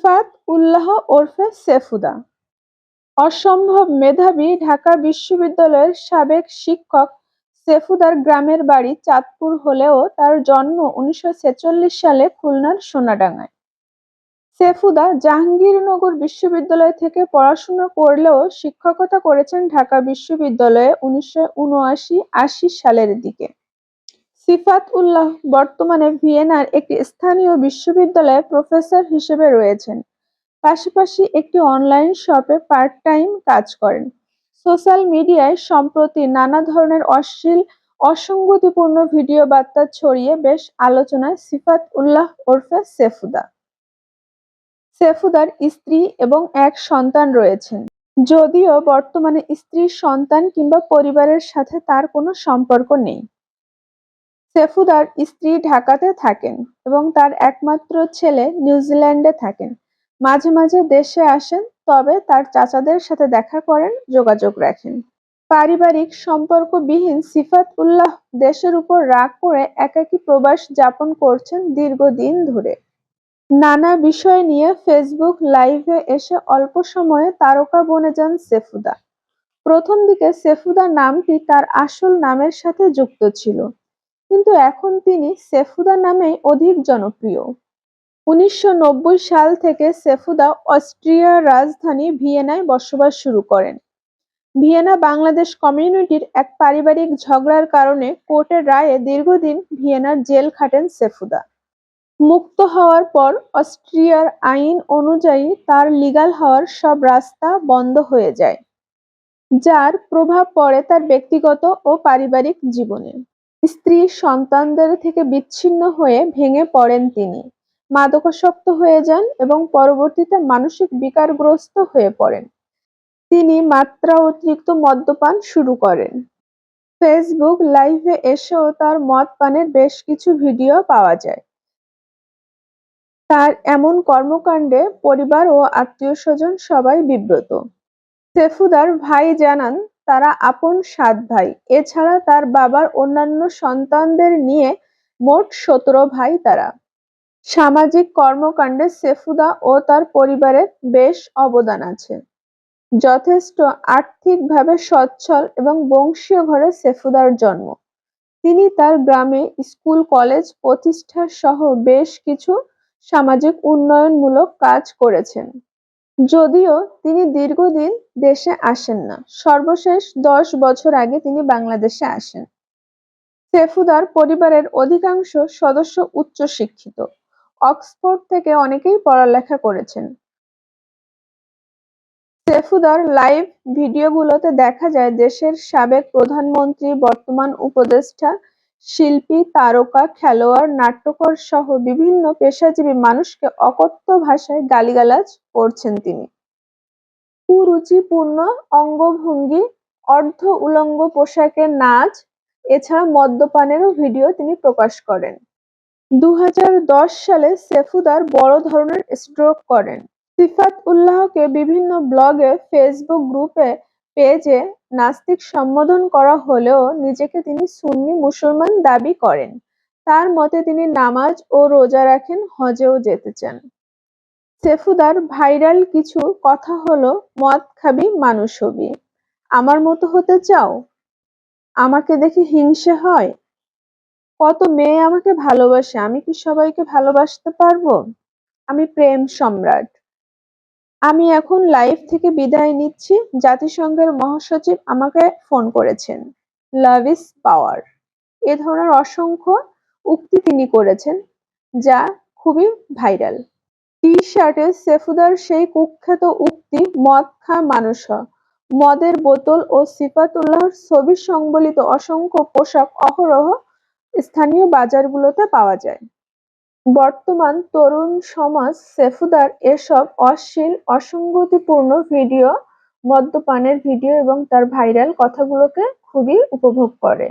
সিফাত উল্লাহ ওরফে সেফুদা। অসম্ভব মেধাবী ঢাকা বিশ্ববিদ্যালয়ের সাবেক শিক্ষক সেফুদার গ্রামের বাড়ি চাঁদপুর হলেও তার জন্ম উনিশশো ছেচল্লিশ সালে খুলনার সোনাডাঙ্গায়। সেফুদা জাহাঙ্গীরনগর বিশ্ববিদ্যালয় থেকে পড়াশোনা করলেও শিক্ষকতা করেছেন ঢাকা বিশ্ববিদ্যালয়ে উনিশশো উনআশি আশি সালের দিকে। সিফাত উল্লাহ বর্তমানে ভিয়েনার একটি স্থানীয় বিশ্ববিদ্যালয়ে প্রফেসর হিসেবে রয়েছেন। পাশাপাশি একটি অনলাইন শপে পার্ট টাইম কাজ করেন। সোশ্যাল মিডিয়ায় সম্প্রতি নানা ধরনের অশ্লীল, অসঙ্গতিপূর্ণ ভিডিও বার্তা ছড়িয়ে বেশ আলোচনায় সিফাত উল্লাহ ওরফে সেফুদা। সেফুদার স্ত্রী এবং এক সন্তান রয়েছেন। যদিও বর্তমানে স্ত্রী সন্তান কিংবা পরিবারের সাথে তার কোনো সম্পর্ক নেই। সেফুদার স্ত্রী ঢাকাতে থাকেন এবং তার একমাত্র ছেলে নিউজিল্যান্ডে থাকেন। মাঝে মাঝে দেশে আসেন, তবে তার চাচাদের সাথে দেখা করেন, যোগাযোগ রাখেন। পারিবারিক সম্পর্কবিহীন সিফাত উল্লাহ দেশের উপর রাগ করে একাকী প্রবাস যাপন করছেন দীর্ঘদিন ধরে। নানা বিষয় নিয়ে ফেসবুক লাইভে এসে অল্প সময়ে তারকা বনে যান সেফুদা। প্রথম দিকে সেফুদা নামটি তার আসল নামের সাথে যুক্ত ছিল। কিন্তু এখন তিনি সেফুদা নামেই অধিক জনপ্রিয়। উনিশশো নব্বই সাল থেকে সেফুদা অস্ট্রিয়ার রাজধানী ভিয়েনায় বসবাস শুরু করেন। ভিয়েনা বাংলাদেশ কমিউনিটির এক পারিবারিক ঝগড়ার কারণে কোর্টের রায়ে দীর্ঘদিন ভিয়েনার জেল খাটেন সেফুদা। মুক্ত হওয়ার পর অস্ট্রিয়ার আইন অনুযায়ী তার লিগাল হওয়ার সব রাস্তা বন্ধ হয়ে যায়, যার প্রভাব পড়ে তার ব্যক্তিগত ও পারিবারিক জীবনে। স্ত্রী সন্তানদের থেকে বিচ্ছিন্ন হয়ে ভেঙে পড়েন তিনি। মাদকাসক্ত হয়ে যান এবং পরবর্তীতে মানসিক বিকারগ্রস্ত হয়ে পড়েন। তিনি মাত্রা অতিরিক্ত মদ্যপান শুরু করেন। ফেসবুক লাইভে এসেও তার মদ পানের বেশ কিছু ভিডিও পাওয়া যায়। তার এমন কর্মকাণ্ডে পরিবার ও আত্মীয় স্বজন সবাই বিব্রত। সেফুদার ভাই জানান তারা আপন সাত ভাই। এছাড়া তার বাবার অন্যান্য সন্তানদের নিয়ে মোট সতেরো ভাই তারা। সামাজিক কর্মকাণ্ডে সেফুদা ও তার পরিবারের বেশ অবদান আছে। যথেষ্ট আর্থিকভাবে সচ্ছল এবং বংশীয় ঘরে সেফুদার জন্ম। তিনি তার গ্রামে স্কুল, কলেজ প্রতিষ্ঠা সহ বেশ কিছু সামাজিক উন্নয়নমূলক কাজ করেছেন। যদিও তিনি দীর্ঘদিন দেশে আসেন না, সর্বশেষ দশ বছর আগে তিনি বাংলাদেশে আসেন। সেফুদার পরিবারের অধিকাংশ সদস্য উচ্চশিক্ষিত, অক্সফোর্ড থেকে অনেকেই পড়ালেখা করেছেন। সেফুদার লাইভ ভিডিওগুলোতে দেখা যায় দেশের সাবেক প্রধানমন্ত্রী, বর্তমান উপদেষ্টা শিল্পী, তারকা, খেলোয়াড়, নাট্যকর সহ বিভিন্ন পেশাজীবী মানুষকে অকথ্য ভাষায় গালিগালাজ করছেন তিনি। কুরুচিপূর্ণ, অঙ্গভঙ্গি, অর্ধ উলঙ্গ পোশাকে নাচ, এছাড়া মদ্যপানেরও ভিডিও তিনি প্রকাশ করেন। দু হাজার দশ সালে সেফুদার বড় ধরনের স্ট্রোক করেন। সিফাত উল্লাহকে বিভিন্ন ব্লগে ফেসবুক গ্রুপে পেজে নাস্তিক সম্বোধন করা হলেও নিজেকে তিনি সুন্নি মুসলমান দাবি করেন। তার মতে তিনি নামাজ ও রোজা রাখেন, হজেও যেতে চান। সেফুদার ভাইরাল কিছু কথা হলো, মদ খাবি, মানুষ হবি। আমার মতো হতে চাও? আমাকে দেখে হিংসে হয়? কত মেয়ে আমাকে ভালোবাসে, আমি কি সবাইকে ভালোবাসতে পারব? আমি প্রেম সম্রাট। আমি এখন লাইভ থেকে বিদায় নিচ্ছি। জাতিসংঘের মহাসচিব আমাকে ফোন করেছেন। লাভ ইজ পাওয়ার এ ধরনের অসংখ্য উক্তি তিনি করেছেন যা খুবই ভাইরাল টি শার্টে সেফুদার সেই কুখ্যাত উক্তি, মদ খা মানুষ মদের বোতল ও সিফাতুল্লাহর ছবি সংবলিত অসংখ্য পোশাক অহরহ স্থানীয় বাজারগুলোতে পাওয়া যায়। বর্তমান তরুণ সমাজ সেফুদার এসব অশ্লীল, অসঙ্গতিপূর্ণ ভিডিও, মদ্যপানের ভিডিও এবং তার ভাইরাল কথাগুলোকে খুবই উপভোগ করে।